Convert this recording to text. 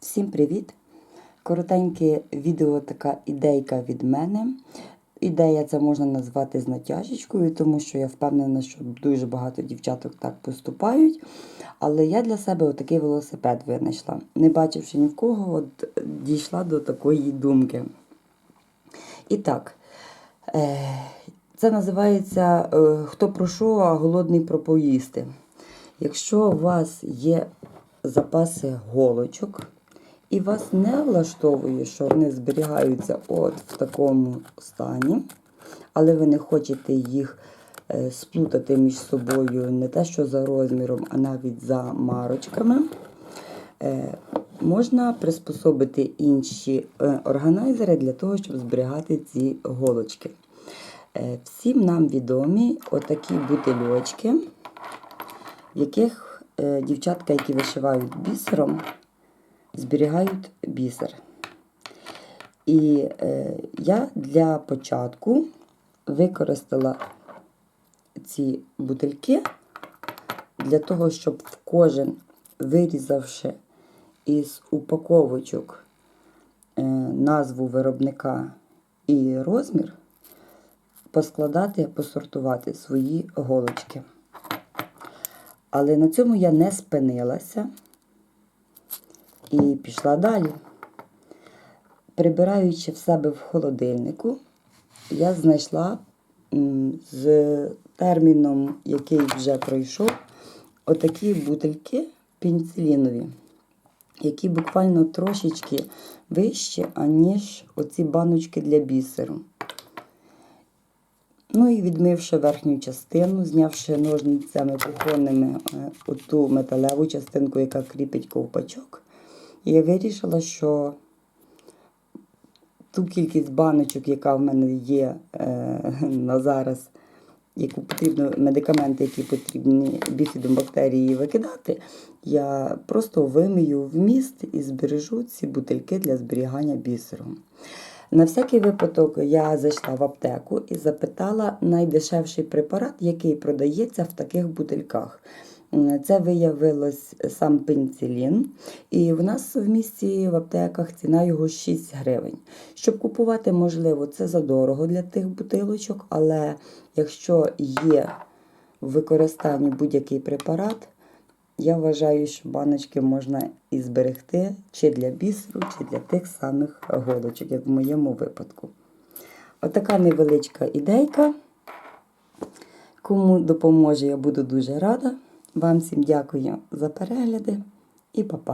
Всім привіт! Коротеньке відео, така ідейка від мене. Ідея це можна назвати з натяжечкою, тому що я впевнена, що дуже багато дівчаток так поступають. Але я для себе отакий велосипед винайшла. Не бачивши ні в кого, от дійшла до такої думки. І так, е, це називається е, Хто про що, а голодний про поїсти. Якщо у вас є запаси голочок, і вас не влаштовує, що вони зберігаються от в такому стані, але ви не хочете їх е, сплутати між собою не те, що за розміром, а навіть за марочками, е, можна приспособити інші е, органайзери для того, щоб зберігати ці голочки. Всім нам відомі отакі бутильочки, в яких дівчатка, які вишивають бісером, зберігають бісер. І е, я для початку використала ці бутильки для того, щоб в кожен, вирізавши із упаковочок е, назву виробника і розмір, поскладати, посортувати свої голочки. Але на цьому я не спинилася і пішла далі. Прибираючи в себе в холодильнику, я знайшла з терміном, який вже пройшов, отакі бутильки пеніцилінові, які буквально трошечки вищі, аніж оці баночки для бісеру. Ну і відмивши верхню частину, знявши ножницями кухонними е, оту металеву частинку, яка кріпить ковпачок, я вирішила, що ту кількість баночок, яка в мене є е, на зараз, яку потрібно, медикаменти, які потрібні біфідом бактерії викидати, я просто вимию в міст і збережу ці бутильки для зберігання бісеру. На всякий випадок я зайшла в аптеку і запитала найдешевший препарат, який продається в таких бутильках. Це виявилось сам пеніцилін, і в нас в місті в аптеках ціна його 6 гривень. Щоб купувати, можливо, це задорого для тих бутилочок, але якщо є в використанні будь-який препарат, я вважаю, що баночки можна і зберегти чи для бісеру, чи для тих самих голочок, як в моєму випадку. Отака невеличка ідейка. Кому допоможе, я буду дуже рада. Вам всім дякую за перегляди і па-па.